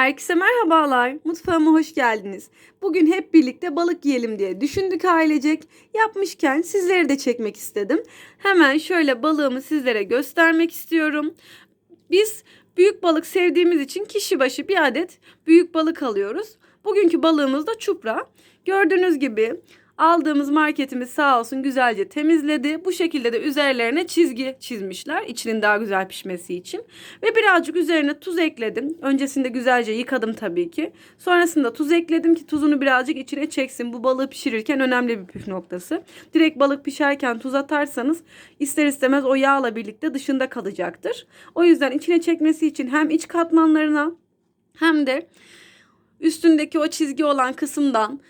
Herkese merhabalar. Mutfağıma hoş geldiniz. Bugün hep birlikte balık yiyelim diye düşündük ailecek. Yapmışken sizleri de çekmek istedim. Hemen şöyle balığımı sizlere göstermek istiyorum. Biz büyük balık sevdiğimiz için kişi başı bir adet büyük balık alıyoruz. Bugünkü balığımız da çupra. Gördüğünüz gibi aldığımız marketimiz sağ olsun güzelce temizledi. Bu şekilde de üzerlerine çizgi çizmişler içinin daha güzel pişmesi için. Ve birazcık üzerine tuz ekledim. Öncesinde güzelce yıkadım tabii ki. Sonrasında tuz ekledim ki tuzunu birazcık içine çeksin. Bu balığı pişirirken önemli bir püf noktası. Direkt balık pişerken tuz atarsanız ister istemez o yağla birlikte dışında kalacaktır. O yüzden içine çekmesi için hem iç katmanlarına hem de üstündeki o çizgi olan kısımdan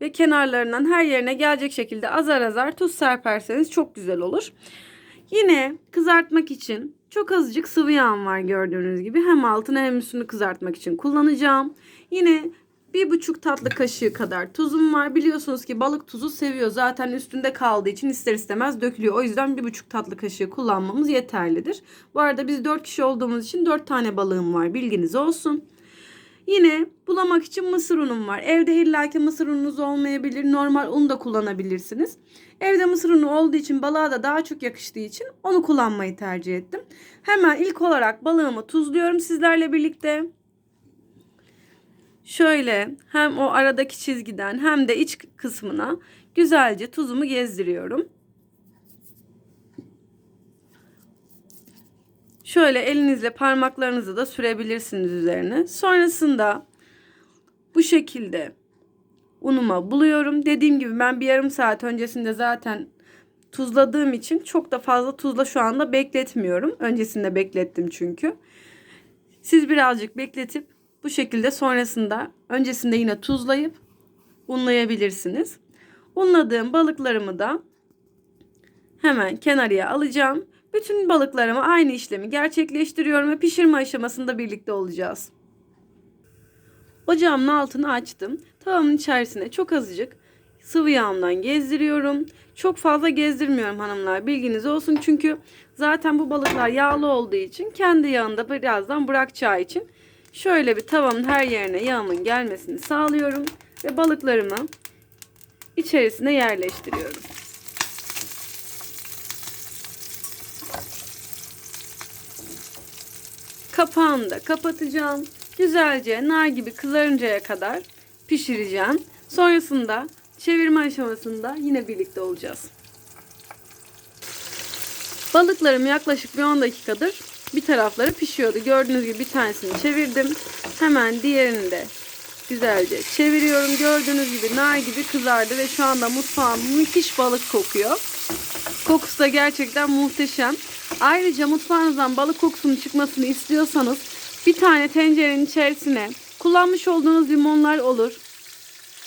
ve kenarlarından her yerine gelecek şekilde azar azar tuz serperseniz çok güzel olur. Yine kızartmak için çok azıcık sıvı yağım var gördüğünüz gibi. Hem altını hem üstünü kızartmak için kullanacağım. Yine bir buçuk tatlı kaşığı kadar tuzum var. Biliyorsunuz ki balık tuzu seviyor. Zaten üstünde kaldığı için ister istemez dökülüyor. O yüzden bir buçuk tatlı kaşığı kullanmamız yeterlidir. Bu arada biz dört kişi olduğumuz için dört tane balığım var. Bilginiz olsun. Yine bulamak için mısır unum var. Evde illaki mısır ununuz olmayabilir. Normal un da kullanabilirsiniz. Evde mısır unu olduğu için balığa da daha çok yakıştığı için onu kullanmayı tercih ettim. Hemen ilk olarak balığımı tuzluyorum sizlerle birlikte. Şöyle hem o aradaki çizgiden hem de iç kısmına güzelce tuzumu gezdiriyorum. Şöyle elinizle parmaklarınızı da sürebilirsiniz üzerine. Sonrasında bu şekilde unuma buluyorum. Dediğim gibi ben bir yarım saat öncesinde zaten tuzladığım için çok da fazla tuzla şu anda bekletmiyorum. Öncesinde beklettim çünkü. Siz birazcık bekletip bu şekilde sonrasında öncesinde yine tuzlayıp unlayabilirsiniz. Unladığım balıklarımı da hemen kenarıya alacağım. Bütün balıklarıma aynı işlemi gerçekleştiriyorum ve pişirme aşamasında birlikte olacağız. Ocağımın altını açtım. Tavamın içerisine çok azıcık sıvı yağımdan gezdiriyorum. Çok fazla gezdirmiyorum hanımlar. Bilginiz olsun çünkü zaten bu balıklar yağlı olduğu için kendi yağında birazdan bırakacağı için şöyle bir tavamın her yerine yağımın gelmesini sağlıyorum ve balıklarımı içerisine yerleştiriyorum. Kapağını da kapatacağım. Güzelce nar gibi kızarıncaya kadar pişireceğim. Sonrasında çevirme aşamasında yine birlikte olacağız. Balıklarım yaklaşık bir 10 dakikadır bir tarafları pişiyordu. Gördüğünüz gibi bir tanesini çevirdim. Hemen diğerini de güzelce çeviriyorum. Gördüğünüz gibi nar gibi kızardı ve şu anda mutfağım müthiş balık kokuyor. Kokusu da gerçekten muhteşem. Ayrıca mutfağınızdan balık kokusunun çıkmasını istiyorsanız bir tane tencerenin içerisine kullanmış olduğunuz limonlar olur.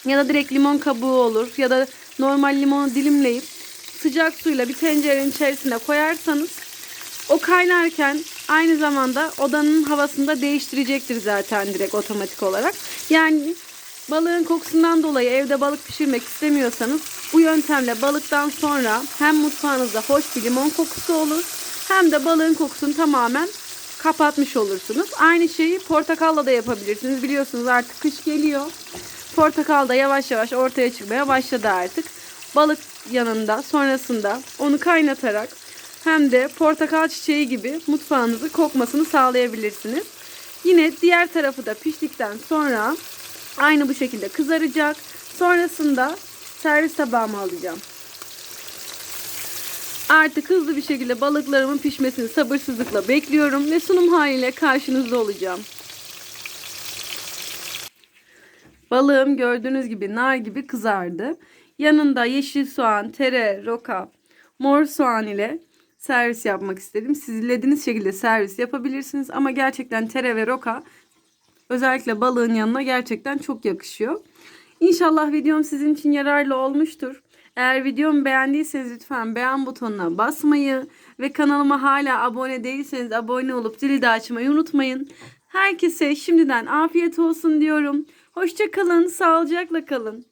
Ya da direkt limon kabuğu olur. Ya da normal limonu dilimleyip sıcak suyla bir tencerenin içerisine koyarsanız o kaynarken aynı zamanda odanın havasını da değiştirecektir zaten direkt otomatik olarak. Yani balığın kokusundan dolayı evde balık pişirmek istemiyorsanız bu yöntemle balıktan sonra hem mutfağınızda hoş bir limon kokusu olur hem de balığın kokusunu tamamen kapatmış olursunuz. Aynı şeyi portakalla da yapabilirsiniz. Biliyorsunuz artık kış geliyor. Portakal da yavaş yavaş ortaya çıkmaya başladı artık. Balık yanında sonrasında onu kaynatarak hem de portakal çiçeği gibi mutfağınızı kokmasını sağlayabilirsiniz. Yine diğer tarafı da piştikten sonra aynı bu şekilde kızaracak. Sonrasında servis tabağıma alacağım. Artık hızlı bir şekilde balıklarımın pişmesini sabırsızlıkla bekliyorum ve sunum haliyle karşınızda olacağım. Balığım gördüğünüz gibi nar gibi kızardı. Yanında yeşil soğan, tere, roka, mor soğan ile servis yapmak istedim. Siz dilediğiniz şekilde servis yapabilirsiniz ama gerçekten tere ve roka özellikle balığın yanına gerçekten çok yakışıyor. İnşallah videom sizin için yararlı olmuştur. Eğer videomu beğendiyseniz lütfen beğen butonuna basmayı ve kanalıma hala abone değilseniz abone olup zili de açmayı unutmayın. Herkese şimdiden afiyet olsun diyorum. Hoşça kalın, sağlıcakla kalın.